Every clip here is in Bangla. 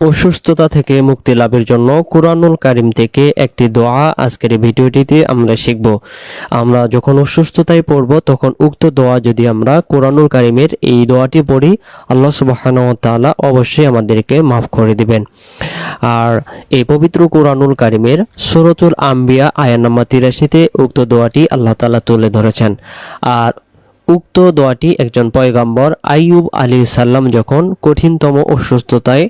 অসুস্থতা থেকে মুক্তি লাভের জন্য কোরআনুল কারিম থেকে একটি দোয়া আজকের ভিডিওটিতে আমরা শিখব। আমরা যখন অসুস্থতায় পড়ব, তখন উক্ত দোয়া যদি আমরা কোরআনুল কারিমের এই দোয়াটি পড়ি, আল্লাহ সুবাহান তাআলা অবশ্যই আমাদেরকে মাফ করে দিবেন। আর এই পবিত্র কোরআনুল কারিমের সুরতুল আম্বিয়া আয়ান নাম্বার তিরাশিতে উক্ত দোয়াটি আল্লাহ তাআলা তুলে ধরেছেন। আর উক্ত দোয়াটি একজন পয়গাম্বর আইয়ুব আলী সাল্লাম যখন কঠিনতম অসুস্থতায়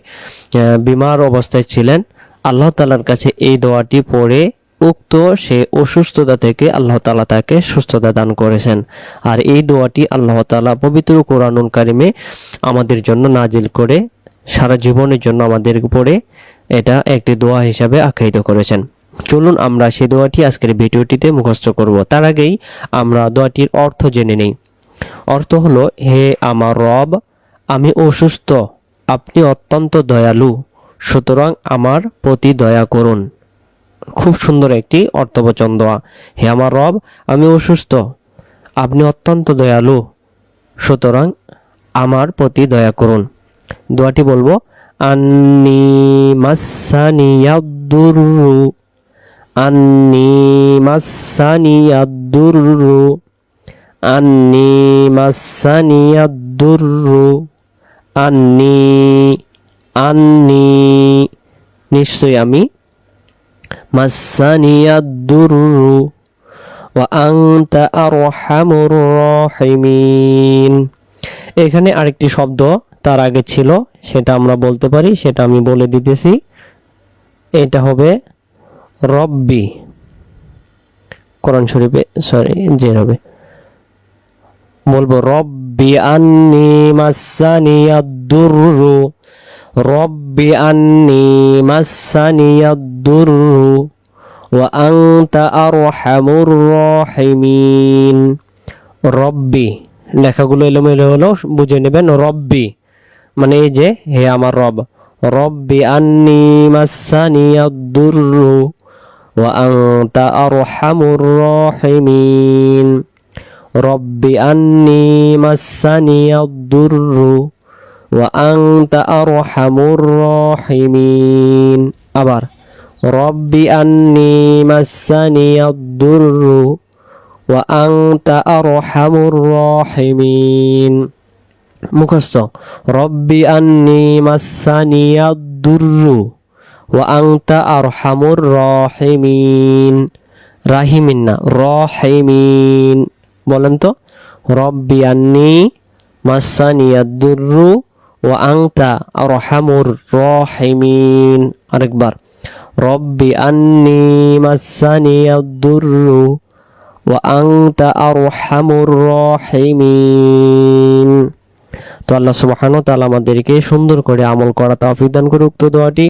বিমার অবস্থায় ছিলেন, আল্লাহ তালার কাছে এই দোয়াটি পড়ে উক্ত সে অসুস্থতা থেকে আল্লাহ তালা তাকে সুস্থতা দান করেছেন। আর এই দোয়াটি আল্লাহ তালা পবিত্র কোরআনুল কারিমে আমাদের জন্য নাজিল করে, সারা জীবনের জন্য আমাদের উপরে এটা একটি দোয়া হিসাবে আখ্যায়িত করেছেন। চলুন আমরা সেই দোয়াটি আজকের ভিডিওটিতে মুখস্থ করব। তার আগেই আমরা দোয়াটির অর্থ জেনে নেই। অর্থ হলো, হে আমার রব, আমি অসুস্থ, আপনি অত্যন্ত দয়ালু, সুতরাং আমার প্রতি দয়া করুন। খুব সুন্দর একটি অর্থবচন দোয়া। হে আমার রব, আমি অসুস্থ, আপনি অত্যন্ত দয়ালু, সুতরাং আমার প্রতি দয়া করুন। দোয়াটি বলব, আন্নি মাসানিয়াদুরু আন্নি মাসানিয়াদুরু আন্নি মাসানিয়াদুরু আন্নি আন্নি নিশ্চয় আমি। মাসানিয়াদুরু ওয়া আনতা আরহামুর রাহিমিন। এখানে আরেকটি শব্দ তার আগে ছিল, সেটা আমরা বলতে পারি, সেটা আমি বলে দিতেছি। এটা হবে রব্বি। কোরআন শরীফে সরি যে হবে। বলব, রব্বি আন্নি মাসানিয়াদুরু রব্বি আন্নি মাসানিয়াদুরু ওয়া আনতা আরহামুর রাহিমিন। রব্বি, লেখাগুলো এলোমেলো হলো বুঝে নেবেন, রব্বি। মানে এই যে, হে আমার রব, রব্বি আন্নি মাসানিয়াদুরু ওয়া আনতা আরহামুর রাহিমিন। রব্বি আন্নি মাসানিয়াদুরু ওয়া আনতা আরহামুর রাহিমিন। আবার, রব্বি আন্নি মাসানিয়াদুরু ওয়া আনতা আরহামুর রাহিমিন। মুখস্থ, রব্বি আন্নি মাসানিয়াদুরু ওয়া আনতা আরহামুর রাহিমিন। রাহিমিন না, রাহিমিন। বলেন তো, রব্বি আন্নি মাসানিয়াদুরু ওয়া আনতা আরহামুর রাহিমিন। আরেকবার, রব্বি আন্নি মাসানিয়াদুরু ওয়া আনতা আরহামুর রাহিমিন। তো আল্লাহ সুবহানাহু ওয়া তাআলা আমাদেরকে সুন্দর করে আমল করা তৌফিক দান করুক। তো দোয়াটি